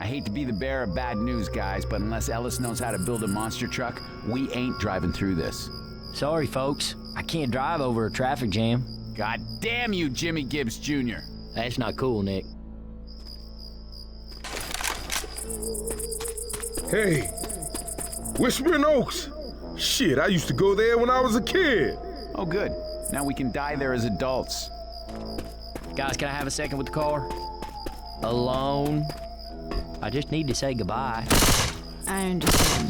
I hate to be the bearer of bad news, guys, but unless Ellis knows how to build a monster truck, we ain't driving through this. Sorry, folks. I can't drive over a traffic jam. God damn you, Jimmy Gibbs Jr. That's not cool, Nick. Hey, Whispering Oaks. Shit, I used to go there when I was a kid. Oh, good. Now we can die there as adults. Guys, can I have a second with the car? Alone. I just need to say goodbye. I understand.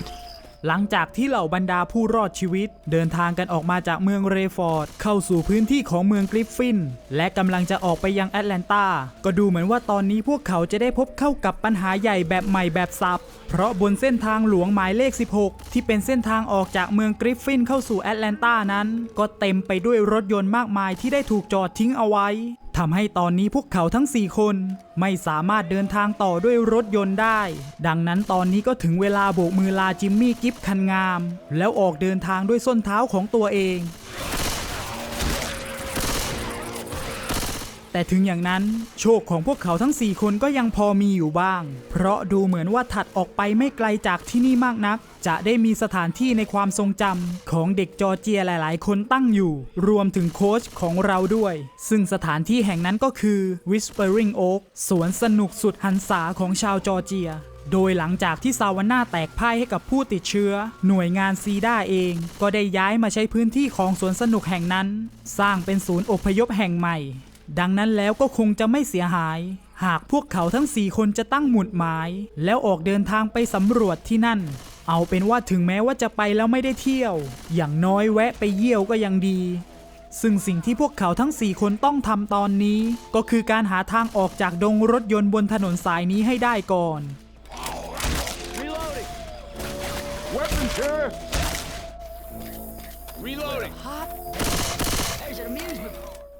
หลังจากที่เหล่าบรรดาผู้รอดชีวิต เดินทางกันออกมาจากเมืองเรฟอร์ด เข้าสู่พื้นที่ของเมืองกริฟฟิน และกำลังจะออกไปยังแอตแลนตา ก็ดูเหมือนว่าตอนนี้พวกเขาจะได้พบเข้ากับปัญหาใหญ่แบบใหม่แบบสับ เพราะบนเส้นทางหลวงหมายเลข 16 ที่เป็นเส้นทางออกจากเมืองกริฟฟินเข้าสู่แอตแลนตานั้น ก็เต็มไปด้วยรถยนต์มากมายที่ได้ถูกจอดทิ้งเอาไว้ทำให้ตอนนี้พวกเขาทั้ง 4 คน ไม่สามารถเดินทางต่อด้วยรถยนต์ได้ ดังนั้นตอนนี้ก็ถึงเวลาโบกมือลาจิมมี่กิฟคันงาม แล้วออกเดินทางด้วยส้นเท้าของตัวเอง แต่ถึงอย่างนั้นโชคของพวกเขาทั้ง 4 คนก็ยังพอมีอยู่บ้าง เพราะดูเหมือนว่าถัดออกไปไม่ไกลจากที่นี่มากนัก จะได้มีสถานที่ในความทรงจำของเด็กจอร์เจียหลาย ๆ คนตั้งอยู่ รวมถึงโค้ชของเราด้วย ซึ่งสถานที่แห่งนั้นก็คือ Whispering Oak สวนสนุกสุดหันษาของชาวจอร์เจีย โดยหลังจากที่ซาวาน่าแตกพ่ายให้กับผู้ติดเชื้อ หน่วยงานซีด้าเอง ก็ได้ย้ายมาใช้พื้นที่ของสวนสนุกแห่งนั้น สร้างเป็นศูนย์อพยพแห่งใหม่ ดังนั้นแล้วก็คงจะไม่เสียหาย หากพวกเขาทั้ง 4 คนจะตั้งหมุดหมาย แล้วออกเดินทางไปสำรวจที่นั่น เอาเป็นว่าถึงแม้ว่าจะไปแล้วไม่ได้เที่ยว อย่างน้อยแวะไปเยี่ยวก็ยังดี ซึ่งสิ่งที่พวกเขาทั้ง 4 คนต้องทำตอนนี้ ก็คือการหาทางออกจากดงรถยนต์บนถนนสายนี้ให้ได้ก่อน Weapons here. Reloading.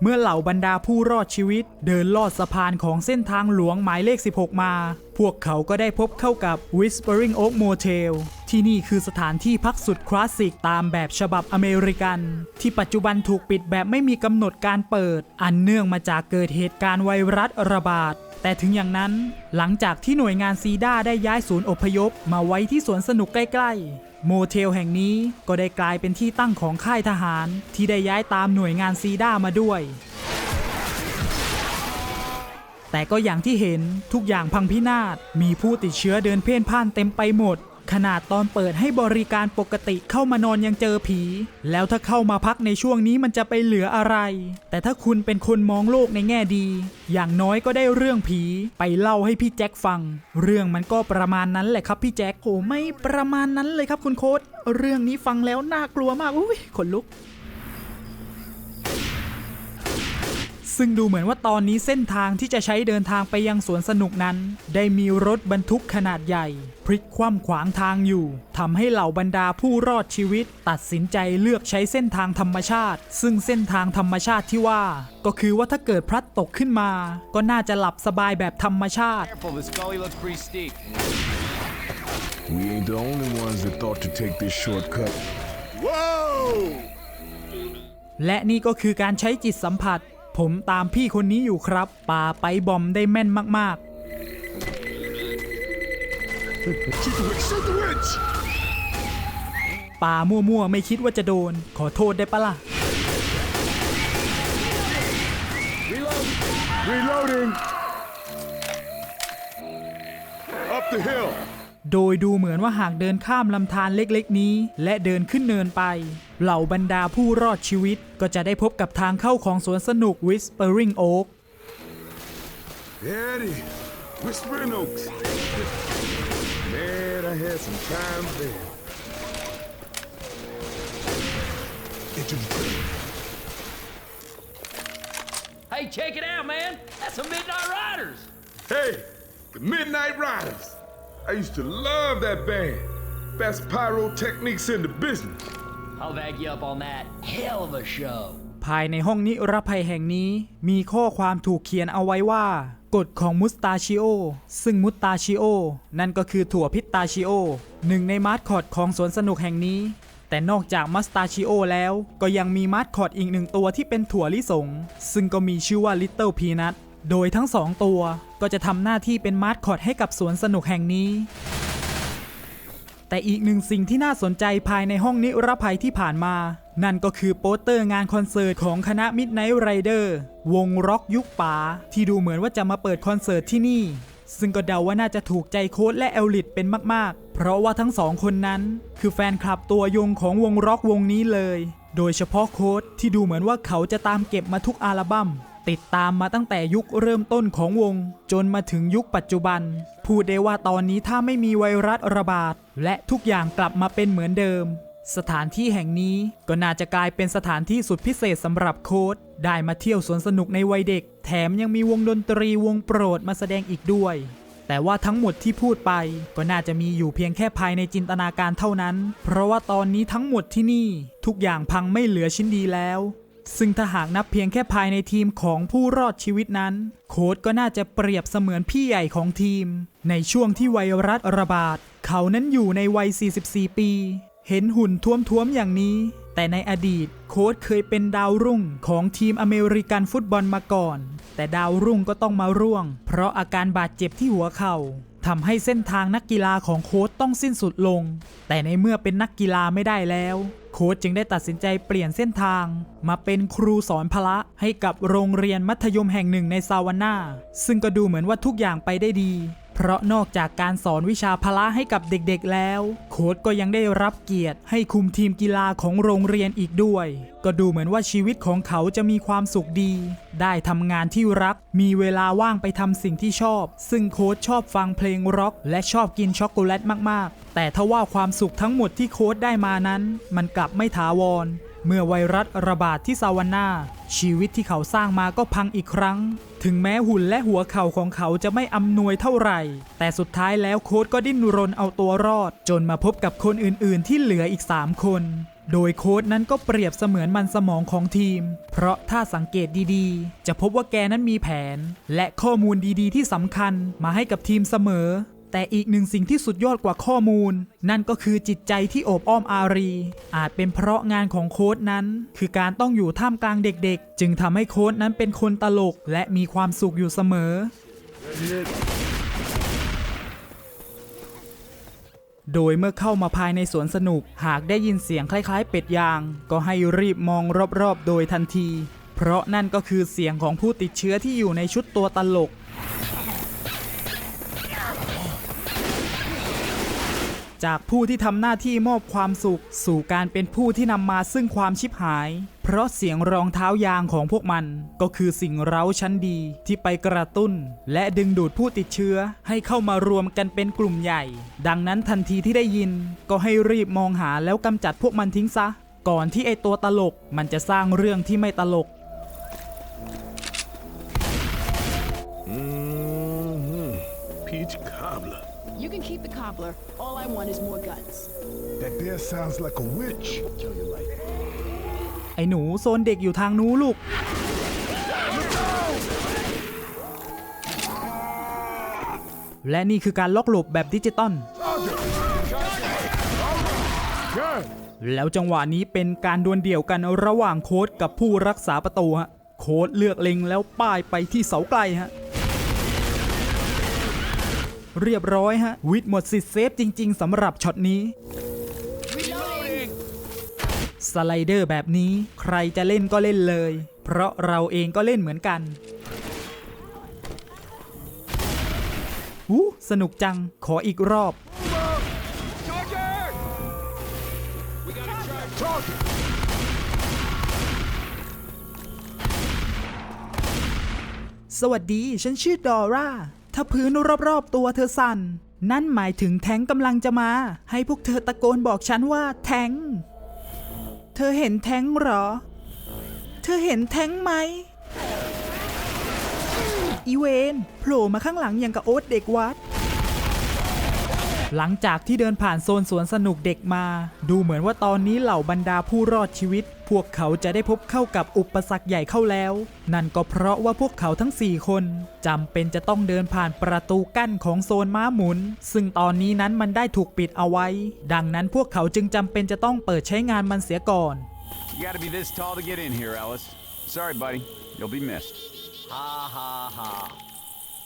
เมื่อเหล่าบรรดาผู้รอดชีวิต เดินลอดสะพานของเส้นทางหลวงหมายเลข 16 มา พวกเขาก็ได้พบเข้ากับ Whispering Oak Motel ที่นี่คือสถานที่พักสุดคลาสสิกตามแบบฉบับอเมริกัน ที่ปัจจุบันถูกปิดแบบไม่มีกำหนดการเปิด อันเนื่องมาจากเกิดเหตุการณ์ไวรัสระบาด แต่ถึงอย่างนั้น หลังจากที่หน่วยงานซีด้าได้ย้ายศูนย์อพยพ มาไว้ที่สวนสนุกใกล้ ๆ โมเทลแห่งนี้ก็ได้กลายเป็นที่ตั้งของค่ายทหารที่ได้ย้ายตามหน่วยงานซีด้ามาด้วย แต่ก็อย่างที่เห็นทุกอย่างพังพินาศมีผู้ติดเชื้อเดินเพ่นพ่านเต็มไปหมด ขนาดตอนเปิดให้บริการปกติเข้ามานอนยังเจอผี แล้วถ้าเข้ามาพักในช่วงนี้มันจะไปเหลืออะไร แต่ถ้าคุณเป็นคนมองโลกในแง่ดี อย่างน้อยก็ได้เรื่องผีไปเล่าให้พี่แจ็คฟัง เรื่องมันก็ประมาณนั้นแหละครับพี่แจ็คโหไม่ประมาณนั้นเลยครับคุณโค้ดเรื่องนี้ฟังแล้วน่ากลัวมากอุ้ยขนลุก ซึ่งดูเหมือนว่าตอนนี้เส้นทางที่จะใช้เดินทางไปยังสวนสนุกนั้น ได้มีรถบรรทุกขนาดใหญ่ พลิกคว่ำขวางทางอยู่ทำให้เหล่าบรรดาผู้รอดชีวิต ตัดสินใจเลือกใช้เส้นทางธรรมชาติ ซึ่งเส้นทางธรรมชาติที่ว่า ก็คือว่าถ้าเกิดพลัดตกขึ้นมา ก็น่าจะหลับสบายแบบธรรมชาติ Careful, this gully looks pretty steep. We ain't the only ones that thought to take this shortcut. Whoa! และนี่ก็คือการใช้จิตสัมผัส ผมตามพี่คนนี้อยู่ครับป่าไปบอมได้แม่นมาก Shoot the witch! Shoot the witch! ๆป่ามั่วๆ ไม่คิดว่าจะโดน ขอโทษได้ปะล่ะ Reloading! Up the hill! โดยดูเหมือนว่าหากเดินข้ามลำธารเล็กๆนี้ และเดินขึ้นเนินไป เหล่าบรรดาผู้รอดชีวิตก็จะได้พบกับทางเข้าของสวนสนุก Whispering Oak There it is. Whispering Oaks. Man, I had some time there. Into the crib. Hey, check it out, man. That's some Midnight Riders. Hey, the Midnight Riders. I used to love that band. Best pyrotechnics in the business. I'll back you up on that. Hell of a show. ภายในห้องนิรภัยแห่งนี้ มีข้อความถูกเขียนเอาไว้ว่า กฎของมุสตาชิโอ ซึ่งมุสตาชิโอ นั่นก็คือถั่วพิสตาชิโอ หนึ่งในมาสคอตของสวนสนุกแห่งนี้ แต่นอกจากมัสตาชิโอแล้ว ก็ยังมีมาสคอตอีกหนึ่งตัวที่เป็นถั่วลิสง ซึ่งก็มีชื่อว่าลิตเติ้ลพีนัท โดยทั้งสองตัวก็จะทำหน้าที่เป็นมาสคอตให้กับสวนสนุกแห่งนี้ แต่อีกหนึ่งสิ่งที่น่าสนใจภายในห้องนิรภัยที่ผ่านมา นั่นก็คือโปสเตอร์งานคอนเสิร์ตของคณะ Midnight Rider วงร็อกยุคป๋าที่ดูเหมือนว่าจะมาเปิดคอนเสิร์ตที่นี่ ซึ่งก็เดาว่าน่าจะถูกใจโค้ดและเอลลิตเป็นมาก ๆ เพราะว่าทั้งสองคนนั้น คือแฟนคลับตัวยงของวงร็อกวงนี้เลย โดยเฉพาะโค้ดที่ดูเหมือนว่าเขาจะตามเก็บมาทุกอัลบั้ม ติดตามมาตั้งแต่ยุคเริ่มต้นของวง จนมาถึงยุคปัจจุบัน พูดได้ว่าตอนนี้ถ้าไม่มีไวรัสระบาด และทุกอย่างกลับมาเป็นเหมือนเดิม สถานที่แห่งนี้ก็น่าจะกลายเป็นสถานที่สุดพิเศษสำหรับโค้ดได้มาเที่ยวสวนสนุกในวัยเด็ก แถมยังมีวงดนตรีวงโปรดมาแสดงอีกด้วยแต่ว่าทั้งหมดที่พูดไปก็น่าจะมีอยู่เพียงแค่ภายในจินตนาการเท่านั้น เพราะว่าตอนนี้ทั้งหมดที่นี่ ทุกอย่างพังไม่เหลือชิ้นดีแล้ว ซึ่งถ้าหากนับเพียงแค่ภายในทีมของผู้รอดชีวิตนั้น โค้ดก็น่าจะเปรียบเสมือนพี่ใหญ่ของทีม ในช่วงที่ไวรัสระบาด เขานั้นอยู่ในวัย 44 ปี เห็นหุ่นท้วมๆอย่างนี้ แต่ในอดีตโค้ดเคยเป็นดาวรุ่งของทีมอเมริกันฟุตบอลมาก่อน แต่ดาวรุ่งก็ต้องมาร่วง เพราะอาการบาดเจ็บที่หัวเข่าทำให้เส้นทางนักกีฬาของโค้ดต้องสิ้นสุดลง แต่ในเมื่อเป็นนักกีฬาไม่ได้แล้ว โค้ดจึงได้ตัดสินใจเปลี่ยนเส้นทาง มาเป็นครูสอนพละให้กับโรงเรียนมัธยมแห่งหนึ่งในซาวาน่าซึ่งก็ดูเหมือนว่าทุกอย่างไปได้ดี เพราะนอกจากการสอนวิชาพละให้กับเด็กๆแล้ว โค้ดก็ยังได้รับเกียรติให้คุมทีมกีฬาของโรงเรียนอีกด้วย ก็ดูเหมือนว่าชีวิตของเขาจะมีความสุขดี ได้ทำงานที่รัก มีเวลาว่างไปทำสิ่งที่ชอบ ซึ่งโค้ดชอบฟังเพลงร็อก และชอบกินช็อกโกแลตมากๆ แต่ทว่าความสุขทั้งหมดที่โค้ดได้มานั้น มันกลับไม่ถาวร เมื่อไวรัสระบาดที่ซาวาน่าชีวิตที่เขาสร้างมาก็พังอีกครั้ง ถึงแม้หุ่นและหัวเข่าของเขาจะไม่อำนวยเท่าไหร่ แต่สุดท้ายแล้วโค้ดก็ดิ้นรนเอาตัวรอด จนมาพบกับคนอื่นๆ ที่เหลืออีก 3 คน โดยโค้ดนั้นก็เปรียบเสมือนมันสมองของทีม เพราะถ้าสังเกตดีๆ จะพบว่าแกนั้นมีแผน และข้อมูลดีๆ ที่สำคัญมาให้กับทีมเสมอ แต่อีกหนึ่งสิ่งที่สุดยอดกว่าข้อมูล นั่นก็คือจิตใจที่โอบอ้อมอารี อาจเป็นเพราะงานของโค้ดนั้น คือการต้องอยู่ท่ามกลางเด็กๆ จึงทำให้โค้ดนั้นเป็นคนตลก และมีความสุขอยู่เสมอ โดยเมื่อเข้ามาภายในสวนสนุก หากได้ยินเสียงคล้ายๆ เป็ดยาง ก็ให้รีบมองรอบๆ โดยทันที เพราะนั่นก็คือเสียงของผู้ติดเชื้อที่อยู่ในชุดตัวตลก จากผู้ที่ทำหน้าที่มอบความสุข สู่การเป็นผู้ที่นำมาซึ่งความชิบหาย เพราะเสียงรองเท้ายางของพวกมัน ก็คือสิ่งเร้าชั้นดีที่ไปกระตุ้น และดึงดูดผู้ติดเชื้อให้เข้ามารวมกันเป็นกลุ่มใหญ่ ดังนั้นทันทีที่ได้ยิน ก็ให้รีบมองหาแล้วกำจัดพวกมันทิ้งซะ ก่อนที่ไอตัวตลกมันจะสร้างเรื่องที่ไม่ตลก Peach cobbler. You can keep the cobbler. All I want is more guns. That there sounds like a witch. ไอ้หนูโซนเด็กอยู่ทางนู้นลูก และนี่คือการล็อกหลบแบบดิจิตอล แล้วจังหวะนี้เป็นการดวลเดี่ยวกันระหว่างโค้ดกับผู้รักษาประตูฮะ โค้ดเลือกเล็งแล้วป้ายไปที่เสาไกลฮะ เรียบร้อยฮะ วิทหมดสิทธิ์เซฟจริง ๆสำหรับช็อตนี้ สไลเดอร์แบบนี้ใครจะเล่นก็เล่นเลย เพราะเราเองก็เล่นเหมือนกันอู้สนุกจังขออีกรอบ สวัสดี ฉันชื่อดอร่า ถ้าพื้นรอบๆตัวเธอสั่น นั่นหมายถึงแท้งกำลังจะมา ให้พวกเธอตะโกนบอกฉันว่า แท้ง เธอเห็นแท้งหรอ เธอเห็นแท้งไหม อีเวนโผล่มาข้างหลังอย่างกับโอ๊ตเด็กวัด หลังจากที่เดินผ่านโซนสวนสนุกเด็กมา ดูเหมือนว่าตอนนี้เหล่าบรรดาผู้รอดชีวิต พวกเขาจะได้พบเข้ากับอุปสรรคใหญ่เข้าแล้ว นั่นก็เพราะว่าพวกเขาทั้ง 4 คนจำเป็นจะต้องเดินผ่านประตูกั้นของโซนม้าหมุน ซึ่งตอนนี้นั้นมันได้ถูกปิดเอาไว้ ดังนั้นพวกเขาจึงจำเป็นจะต้องเปิดใช้งานมันเสียก่อน You gotta be this tall to get in here, Ellis. Sorry, buddy. You'll be missed. ฮ่าฮ่าฮ่า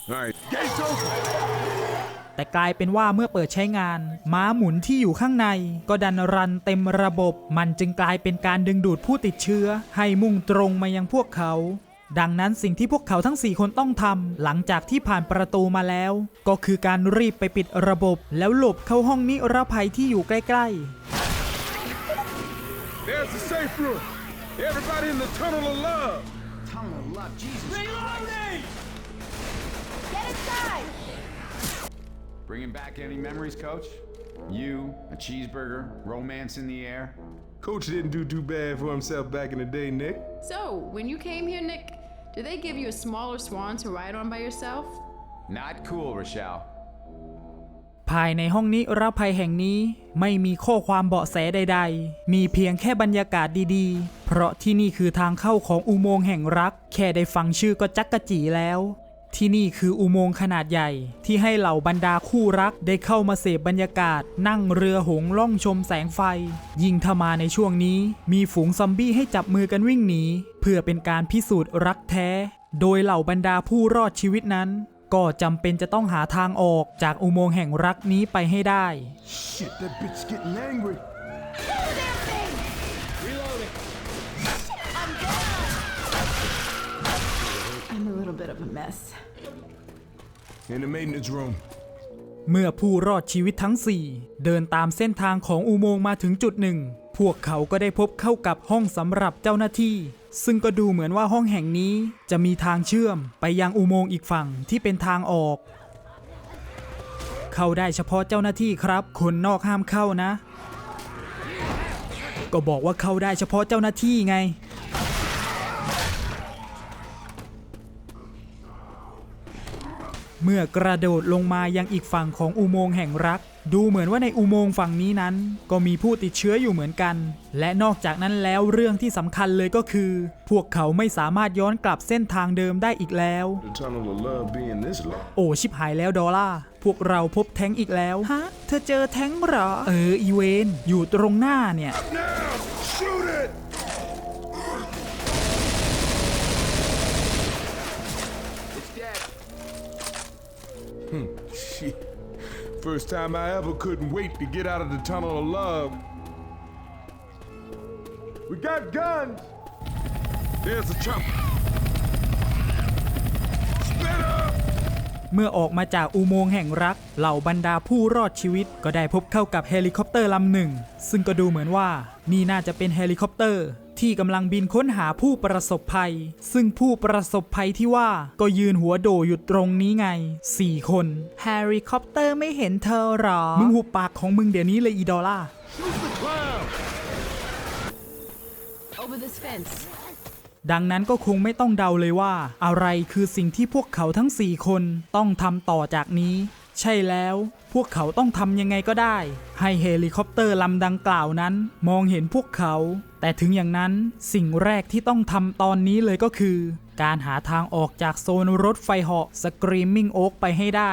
All right, gates open. แต่กลายเป็นว่าเมื่อเปิดใช้งาน ม้าหมุนที่อยู่ข้างใน ก็ดันรันเต็มระบบ มันจึงกลายเป็นการดึงดูดผู้ติดเชื้อ ให้มุ่งตรงมายังพวกเขาดังนั้นสิ่งที่พวกเขาทั้ง 4 คนต้องทำหลังจากที่ผ่านประตูมาแล้ว ก็คือการรีบไปปิดระบบ แล้วหลบเข้าห้องนิรภัยที่อยู่ใกล้ There's the safe room. Everybody in the tunnel of love. Tunnel of love, Jesus. Get Bringing back any memories, coach? You, a cheeseburger, romance in the air. Coach didn't do too bad for himself back in the day, Nick. So, when you came here, Nick, did they give you a smaller swan to ride on by yourself? Not cool, Rochelle. ๆภายในห้องนิรภัยแห่งนี้ไม่มีข้อความเบาะแสใด ๆ มีเพียงแค่บรรยากาศดีๆ เพราะที่นี่คือทางเข้าของอุโมงค์แห่งรัก แค่ได้ฟังชื่อก็จักกะจีแล้ว ที่นี่คืออุโมงค์ขนาดใหญ่ ที่ให้เหล่าบรรดาคู่รักได้เข้ามาเสพบรรยากาศ นั่งเรือหงล่องชมแสงไฟ ยิ่งถ้ามาในช่วงนี้ มีฝูงซอมบี้ให้จับมือกันวิ่งหนี เพื่อเป็นการพิสูจน์รักแท้ โดยเหล่าบรรดาผู้รอดชีวิตนั้น ก็จำเป็นจะต้องหาทางออกจากอุโมงค์แห่งรักนี้ไปให้ได้ Shit, that bitch getting angry. Little bit of a mess. In the maintenance room. เมื่อผู้รอดชีวิตทั้ง 4 เดินตามเส้นทางของอุโมงค์มาถึงจุดหนึ่ง พวกเขาก็ได้พบเข้ากับห้องสำหรับเจ้าหน้าที่ ซึ่งก็ดูเหมือนว่าห้องแห่งนี้จะมีทางเชื่อมไปยังอุโมงค์อีกฝั่งที่เป็นทางออก เข้าได้เฉพาะเจ้าหน้าที่ครับ คนนอกห้ามเข้านะ ก็บอกว่าเข้าได้เฉพาะเจ้าหน้าที่ไง เมื่อกระโดดลงมายังอีกฝั่งของอุโมงค์แห่งรัก ดูเหมือนว่าในอุโมงค์ฝั่งนี้นั้น ก็มีผู้ติดเชื้ออยู่เหมือนกัน และนอกจากนั้นแล้วเรื่องที่สำคัญเลยก็คือ พวกเขาไม่สามารถย้อนกลับเส้นทางเดิมได้อีกแล้ว The tunnel of love being this long. โอ้ชิบหายแล้วดอลล่าพวกเราพบแท้งอีกแล้ว ฮะ เธอเจอแท้งเหรอ เอออีเวน อยู่ตรงหน้าเนี่ย Shit. First time I ever couldn't wait to get out of the tunnel of love. We got guns. There's a chopper. Split up! เมื่อออกมาจากอุโมงค์แห่งรัก เหล่าบรรดาผู้รอดชีวิตก็ได้พบเข้ากับเฮลิคอปเตอร์ลำหนึ่ง ซึ่งก็ดูเหมือนว่านี่น่าจะเป็นเฮลิคอปเตอร์ ที่กำลังบินค้นหาผู้ประสบภัย ซึ่งผู้ประสบภัยที่ว่าก็ยืนหัวโดอยู่ตรงนี้ไง 4 คนเฮลิคอปเตอร์ไม่เห็นเธอหรอ มึงหุบปากของมึงเดี๋ยวนี้เลยอีดอลล่า Over this fence. ดังนั้นก็คงไม่ต้องเดาเลยว่า อะไรคือสิ่งที่พวกเขาทั้ง 4 คนต้องทำต่อจากนี้ ใช่แล้ว พวกเขาต้องทำยังไงก็ได้ ให้เฮลิคอปเตอร์ลำดังกล่าวนั้น มองเห็นพวกเขา แต่ถึงอย่างนั้นสิ่งแรกที่ต้องทำตอนนี้เลยก็คือ การหาทางออกจากโซนรถไฟเหาะสกรีมมิ่งโอ๊กไปให้ได้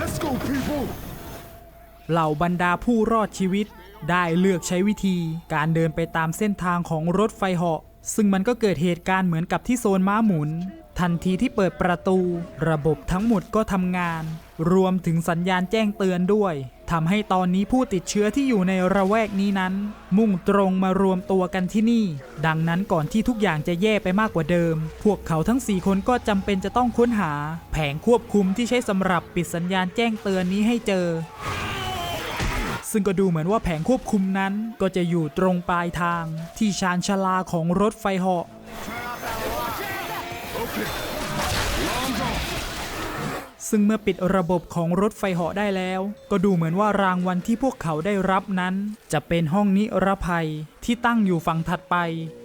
Let's go, people. เหล่าบรรดาผู้รอดชีวิต ได้เลือกใช้วิธีการเดินไปตามเส้นทางของรถไฟเหาะ ซึ่งมันก็เกิดเหตุการณ์เหมือนกับที่โซนม้าหมุน ทันทีที่เปิดประตู ระบบทั้งหมดก็ทำงาน รวมถึงสัญญาณแจ้งเตือนด้วยทำให้ตอนนี้ผู้ติดเชื้อที่อยู่ในระแวกนี้นั้น มุ่งตรงมารวมตัวกันที่นี่ ดังนั้นก่อนที่ทุกอย่างจะแย่ไปมากกว่าเดิม พวกเขาทั้ง 4 คนก็จำเป็นจะต้องค้นหา แผงควบคุมที่ใช้สำหรับปิดสัญญาณแจ้งเตือนนี้ให้เจอ ซึ่งก็ดูเหมือนว่าแผงควบคุมนั้นก็จะอยู่ตรงปลายทางที่ชานชลาของรถไฟเหาะ ซึ่งเมื่อปิดระบบของรถไฟเหาะได้แล้ว ก็ดูเหมือนว่ารางวัลที่พวกเขาได้รับนั้น จะเป็นห้องนิรภัยที่ตั้งอยู่ฝั่งถัดไป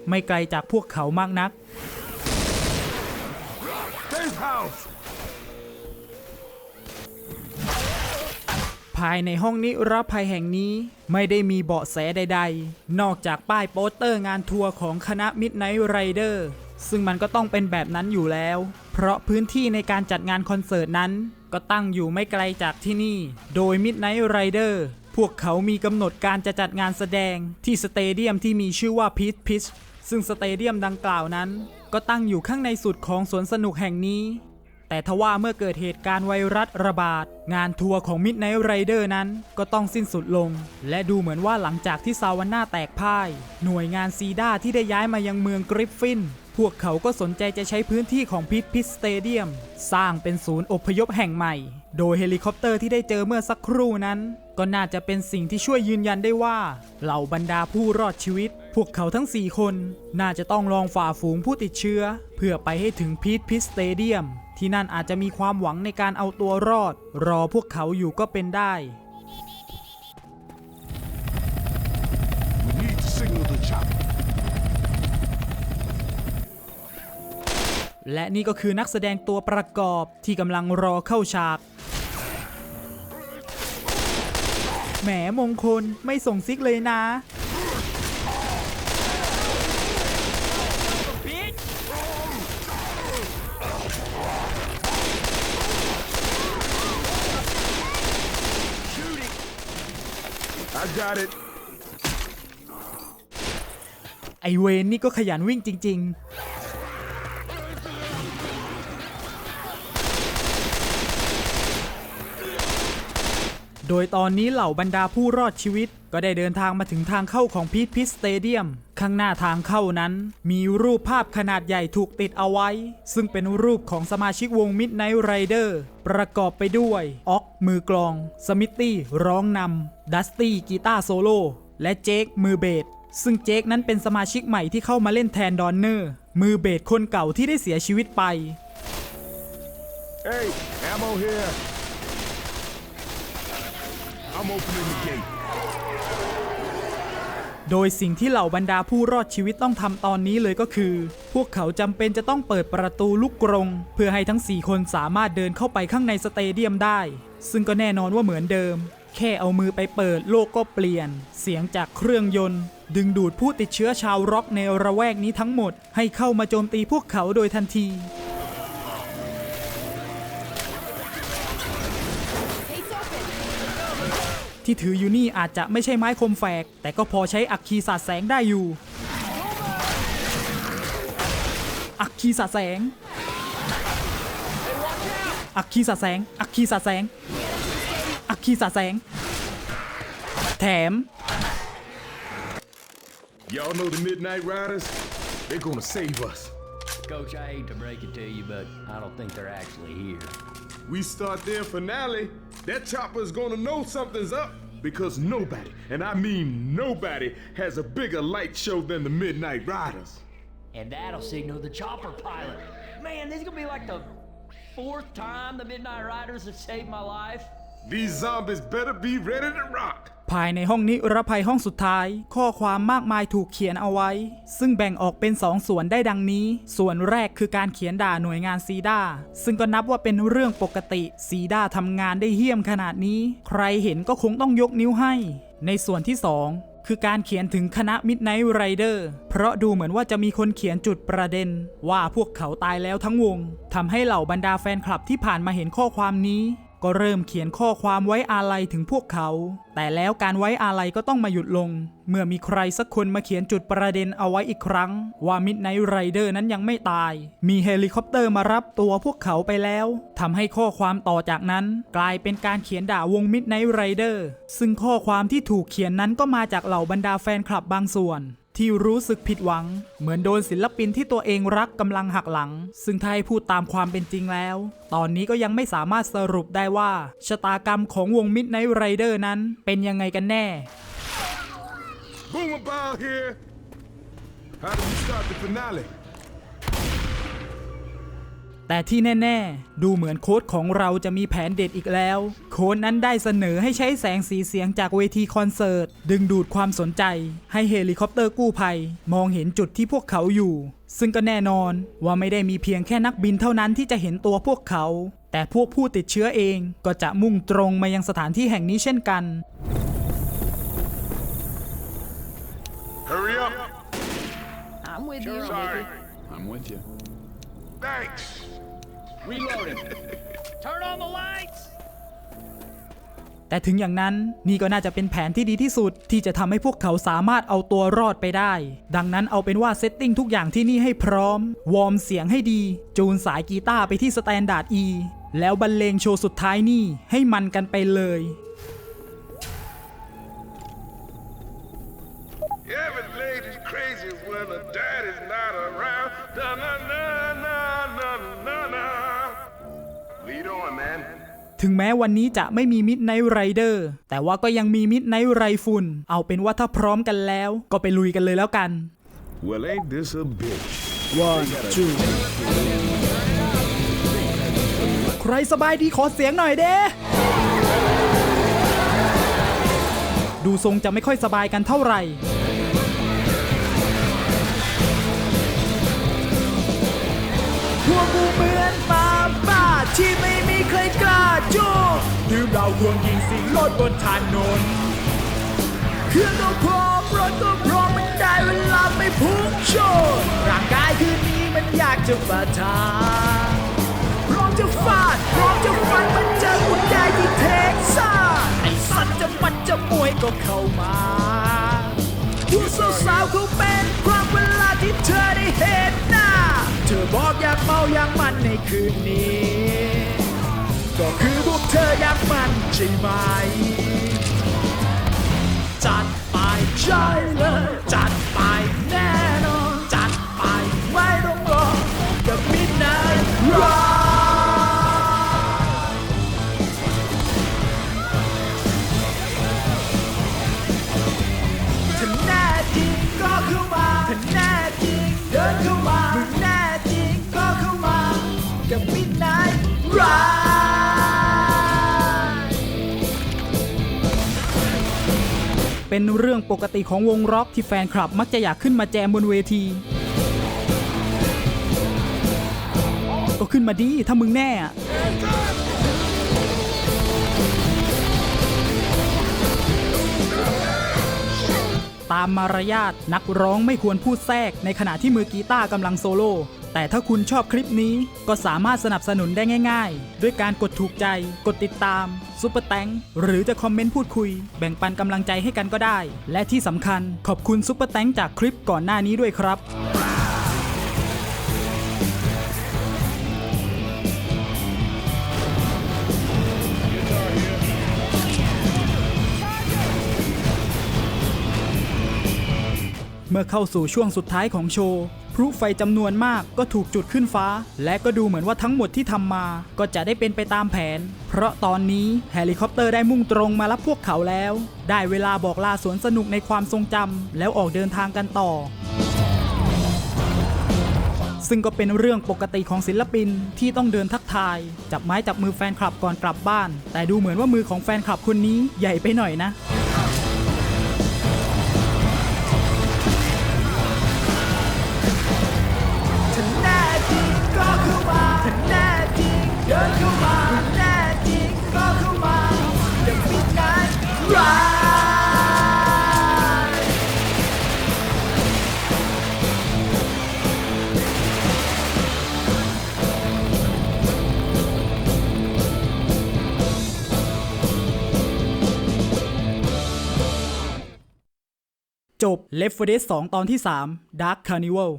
ไม่ไกลจากพวกเขามากนัก Safe house! ภายในห้องนิรภัยแห่งนี้ไม่ได้มีเบาะแสใด ๆ นอกจากป้ายโปสเตอร์งานทัวร์ของคณะ Midnight Rider ซึ่งมันก็ต้องเป็นแบบนั้นอยู่แล้ว เพราะพื้นที่ในการจัดงานคอนเสิร์ตนั้นก็ตั้งอยู่ไม่ไกลจากที่นี่ โดย Midnight Rider พวกเขามีกำหนดการจะจัดงานแสดงที่สเตเดียมที่มีชื่อว่าพีทพิชซึ่งสเตเดียมดังกล่าวนั้น ก็ตั้งอยู่ข้างในสุดของสวนสนุกแห่งนี้ แต่ทว่าเมื่อเกิดเหตุการณ์ไวรัสระบาด งานทัวร์ของ Midnight Rider นั้นก็ต้องสิ้นสุดลง และดูเหมือนว่าหลังจากที่ซาวันนาแตกพ่าย หน่วยงานซีด้าที่ได้ย้ายมายังเมืองกริฟฟิน พวกเขาก็สนใจจะใช้พื้นที่ของพิทพิสสเตเดียม สร้างเป็นศูนย์อพยพแห่งใหม่ โดยเฮลิคอปเตอร์ที่ได้เจอเมื่อสักครู่นั้น ก็น่าจะเป็นสิ่งที่ช่วยยืนยันได้ว่า เหล่าบรรดาผู้รอดชีวิต พวกเขาทั้ง 4 คน น่าจะต้องลองฝ่าฝูงผู้ติดเชื้อ เพื่อไปให้ถึงพีทพิสสเตเดียม ที่นั่นอาจจะมีความหวังในการเอาตัวรอด รอพวกเขาอยู่ก็เป็นได้ We need to signal the chopper. และนี่ก็คือนักแสดงตัวประกอบที่กำลังรอเข้าฉาก แหมมงคลไม่ส่งซิกเลยนะ I got it. ไอเวนนี่ก็ขยันวิ่งจริง ๆ โดยตอนนี้เหล่าบรรดาผู้รอดชีวิต ก็ได้เดินทางมาถึงทางเข้าของพีทพิสเตเดียม ข้างหน้าทางเข้านั้น มีรูปภาพขนาดใหญ่ถูกติดเอาไว้ ซึ่งเป็นรูปของสมาชิกวง Midnight Rider ประกอบไปด้วยอ็อกมือกลอง สมิตตี้ร้องนำดัสตี้กีตาร์โซโล่และเจคมือเบสซึ่งเจคนั้นเป็นสมาชิกใหม่ที่เข้ามาเล่นแทนดอนเนอร์ มือเบสคนเก่าที่ได้เสียชีวิตไป Hey, ammo here. I'm opening the gate. โดยสิ่งที่เหล่าบรรดาผู้รอดชีวิตต้องทำตอนนี้เลยก็คือ พวกเขาจำเป็นจะต้องเปิดประตูลูกกรง เพื่อให้ทั้ง 4 คนสามารถเดินเข้าไปข้างในสเตเดียมได้ ซึ่งก็แน่นอนว่าเหมือนเดิม แค่เอามือไปเปิดโลกก็เปลี่ยน เสียงจากเครื่องยนต์ ดึงดูดผู้ติดเชื้อชาวร็อกในระแวกนี้ทั้งหมด ให้เข้ามาโจมตีพวกเขาโดยทันที ที่ถืออยู่นี่อาจจะไม่ใช่ไม้คมแฝก แต่ก็พอใช้อัคคีสาดแสงได้อยู่ อัคคีสาดแสง อัคคีสาดแสง อัคคีสาดแสง อัคคีสาดแสง แถม Y'all know the Midnight Riders? They're gonna save us. Coach, I hate to break it to you, but I don't think they're actually here. We start their finale, that chopper's gonna know something's up. Because nobody, and I mean nobody, has a bigger light show than the Midnight Riders. And that'll signal the chopper pilot. Man, this is gonna be like the fourth time the Midnight Riders have saved my life. These zombies better be ready to rock. ภายในห้องนิรภัยห้องสุดท้าย ข้อความมากมายถูกเขียนเอาไว้ ซึ่งแบ่งออกเป็นสองส่วนได้ดังนี้ ส่วนแรกคือการเขียนด่าหน่วยงานซีด้าซึ่งก็นับว่าเป็นเรื่องปกติซีด้าทำงานได้เหี้ยมขนาดนี้ ใครเห็นก็คงต้องยกนิ้วให้ ในส่วนที่สองคือการเขียนถึงคณะ Midnight Rider เพราะดูเหมือนว่าจะมีคนเขียนจุดประเด็น ว่าพวกเขาตายแล้วทั้งวงทำให้เหล่าบรรดาแฟนคลับที่ผ่านมาเห็นข้อความนี้ ก็เริ่มเขียนข้อความไว้อาลัยถึงพวกเขา แต่แล้วการไว้อาลัยก็ต้องมาหยุดลง เมื่อมีใครสักคนมาเขียนจุดประเด็นเอาไว้อีกครั้ง ว่ามิดไนท์ไรเดอร์นั้นยังไม่ตาย มีเฮลิคอปเตอร์มารับตัวพวกเขาไปแล้วทำให้ข้อความต่อจากนั้น กลายเป็นการเขียนด่าวงมิดไนท์ไรเดอร์ซึ่งข้อความที่ถูกเขียนนั้นก็มาจากเหล่าบรรดาแฟนคลับบางส่วน ที่รู้สึกผิดหวัง เหมือนโดนศิลปินที่ตัวเองรักกำลังหักหลัง ซึ่งถ้าให้พูดตามความเป็นจริงแล้ว ตอนนี้ก็ยังไม่สามารถสรุปได้ว่าชะตากรรมของวงมิดไนท์ไรเดอร์นั้นเป็นยังไงกันแน่ Boom about here. How do we start the finale? แต่ที่แน่ๆ ดูเหมือนโค้ดของเราจะมีแผนเด็ดอีกแล้ว โค้ดนั้นได้เสนอให้ใช้แสงสีเสียงจากเวทีคอนเสิร์ต ดึงดูดความสนใจ ให้เฮลิคอปเตอร์กู้ภัย มองเห็นจุดที่พวกเขาอยู่ ซึ่งก็แน่นอนว่าไม่ได้มีเพียงแค่นักบินเท่านั้นที่จะเห็นตัวพวกเขา แต่พวกผู้ติดเชื้อเองก็จะมุ่งตรงมายังสถานที่แห่งนี้เช่นกัน Hurry up. I'm with you. Sorry. I'm with you. Thanks. Reloading. Turn on the lights. แต่ถึงอย่างนั้นนี่ก็น่าจะเป็นแผนที่ดีที่สุด ที่จะทำให้พวกเขาสามารถเอาตัวรอดไปได้ ดังนั้นเอาเป็นว่าเซตติ้งทุกอย่างที่นี่ให้พร้อม วอร์มเสียงให้ดี จูนสายกีตาร์ไปที่สแตนดาร์ด E แล้วบรรเลงโชว์สุดท้ายนี่ให้มันกันไปเลย ถึงแม้วันนี้จะไม่มีมิดไนท์ไรเดอร์แต่ว่าก็ยังมีมิดไนท์ไรฟุนเอาเป็นว่าถ้าพร้อมกันแล้ว ก็ไปลุยกันเลยแล้วกัน Well, ain't this a bitch? one two ใครสบายดีขอเสียงหน่อยเด้ดูทรงจะไม่ค่อยสบายกันเท่าไหร่พวกกูเหมือนหมาบ้าที่ไม่มี ใครกล้าจูบดื่มเหล้าควงยิงสิงรถบนถนนเครื่องก็พร้อมรถก็พร้อมมันได้เวลาไม่พุ่งชนร่างกายคืนนี้มันอยากจะปะทะพร้อมจะฟาดพร้อมจะฟันมันเจอหัวใจที่เท็กซัสไอ้สัตว์จะมันจะมวยก็เข้ามาผู้สาวๆเขาเป็นครั้งเวลาที่เธอได้เห็นหน้า เธอบอกอยากเมาอยากมันในคืนนี้ ก็คือพวกเธออยากมันใช่ไหม จัดไปใช่เลย จัดไปแน่นอน จัดไปไม่ต้องรอกับมิ เป็นเรื่องปกติของวงร็อกที่แฟนคลับมักจะอยากขึ้นมาแจมบนเวที ก็ขึ้นมาดีถ้ามึงแน่ตามมารยาทนักร้องไม่ควรพูดแทรกในขณะที่มือกีตาร์กำลังโซโล่ แต่ถ้าคุณชอบคลิปนี้ก็สามารถสนับสนุนได้ง่าย ๆ ด้วยการกดถูกใจ กดติดตามซุปเปอร์แตงหรือจะคอมเมนต์พูดคุย แบ่งปันกำลังใจให้กันก็ได้ และที่สำคัญขอบคุณซุปเปอร์แตงจากคลิปก่อนหน้านี้ด้วยครับเมื่อเข้าสู่ช่วงสุดท้ายของโชว์ ลุไฟจำนวนมากก็ถูกจุดขึ้นฟ้า และก็ดูเหมือนว่าทั้งหมดที่ทำมา ก็จะได้เป็นไปตามแผน เพราะตอนนี้เฮลิคอปเตอร์ได้มุ่งตรงมารับพวกเขาแล้ว ได้เวลาบอกลาสวนสนุกในความทรงจำแล้วออกเดินทางกันต่อซึ่งก็เป็นเรื่องปกติของศิลปินที่ต้องเดินทักทาย จับไม้จับมือแฟนคลับก่อนกลับบ้าน แต่ดูเหมือนว่ามือของแฟนคลับคนนี้ใหญ่ไปหน่อยนะ จบ Left 4 Dead 2 ตอนที่ 3 Dark Carnival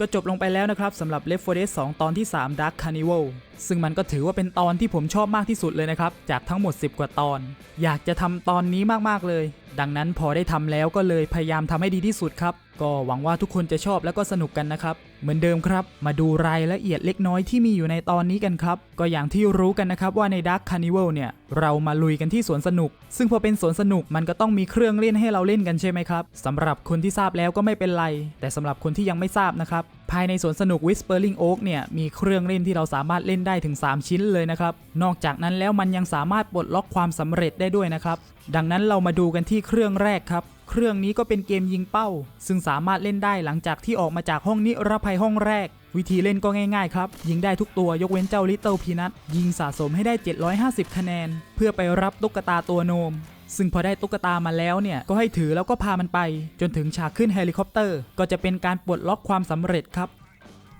ก็ จบลงไปแล้วนะครับสำหรับ Left 4 Dead 2 ตอนที่ 3 Dark Carnival ซึ่งมันก็ถือว่าเป็นตอนที่ผมชอบมากที่สุดเลยนะครับ จากทั้งหมด 10 กว่าตอน อยากจะทำตอนนี้มาก ๆ เลย ดังนั้นพอได้ทำแล้วก็เลยพยายามทำให้ดีที่สุดครับ ก็หวังว่าทุกคนจะชอบแล้วก็สนุกกันนะครับ เหมือนเดิมครับ มาดูรายละเอียดเล็กน้อยที่มีอยู่ในตอนนี้กันครับ ก็อย่างที่รู้กันนะครับว่าใน Dark Carnival เนี่ย เรามาลุยกันที่สวนสนุก ซึ่งพอเป็นสวนสนุกมันก็ต้องมีเครื่องเล่นให้เราเล่นกันใช่ไหมครับสำหรับคนที่ทราบแล้วก็ไม่เป็นไร แต่สำหรับคนที่ยังไม่ทราบนะครับภายในสวนสนุก Whispering Oak เนี่ยมีเครื่องเล่นที่เราสามารถเล่นได้ถึง 3 ชิ้นเลยนะครับ นอกจากนั้นแล้วมันยังสามารถปลดล็อกความสำเร็จได้ด้วยนะครับ ดังนั้นเรามาดูกันที่เครื่องแรกครับ เครื่องนี้ก็เป็นเกมยิงเป้า ซึ่งสามารถเล่นได้หลังจากที่ออกมาจากห้องนิรภัยห้องแรก วิธีเล่นก็ง่ายๆครับ ยิงได้ทุกตัวยกเว้นเจ้าลิตเติลพีนัทยิงสะสมให้ได้ 750 คะแนน เพื่อไปรับตุ๊กตาตัวโนม ซึ่งพอได้ตุ๊กตามาแล้วเนี่ย ก็ให้ถือแล้วก็พามันไป จนถึงฉากขึ้นเฮลิคอปเตอร์ ก็จะเป็นการปลดล็อกความสำเร็จครับ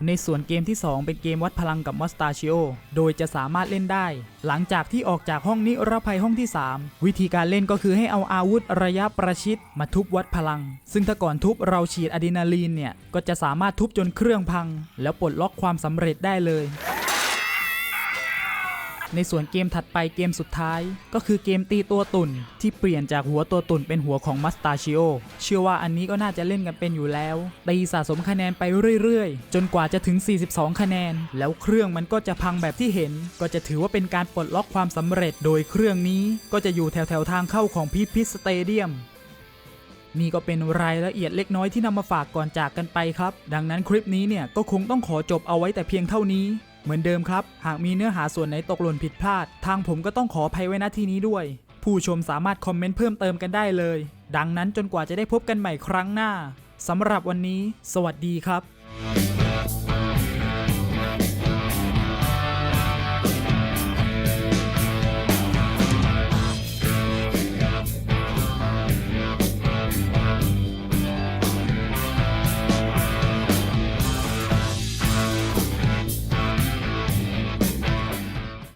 ในส่วนเกมที่ 2 เป็นเกมวัดพลังกับมอสตาชิโอ โดยจะสามารถเล่นได้ หลังจากที่ออกจากห้องนิรภัยห้องที่ 3 วิธีการเล่นก็คือให้เอาอาวุธระยะประชิดมาทุบวัดพลัง ซึ่งถ้าก่อนทุบเราฉีดอะดรีนาลีนเนี่ย ก็จะสามารถทุบจนเครื่องพัง แล้วปลดล็อกความสำเร็จได้เลย ในส่วนเกมถัดไปเกมสุดท้าย ก็คือเกมตีตัวตุ่น ที่เปลี่ยนจากหัวตัวตุ่นเป็นหัวของมัสตาชิโอเชื่อว่าอันนี้ก็น่าจะเล่นกันเป็นอยู่แล้วตีสะสมคะแนนไปเรื่อยๆ จนกว่าจะถึง 42 คะแนน แล้วเครื่องมันก็จะพังแบบที่เห็น ก็จะถือว่าเป็นการปลดล็อกความสำเร็จโดยเครื่องนี้ ก็จะอยู่แถวๆทางเข้าของพีพิสเตเดียมนี่ก็เป็นรายละเอียดเล็กน้อยที่นำมาฝากก่อนจากกันไปครับ ดังนั้นคลิปนี้เนี่ยก็คงต้องขอจบเอาไว้แต่เพียงเท่านี้ เหมือนเดิมครับ หากมีเนื้อหาส่วนไหนตกหล่นผิดพลาด ทางผมก็ต้องขออภัยไว้ณที่นี้ด้วย ผู้ชมสามารถคอมเมนต์เพิ่มเติมกันได้เลย ดังนั้นจนกว่าจะได้พบกันใหม่ครั้งหน้าสำหรับวันนี้ สวัสดีครับ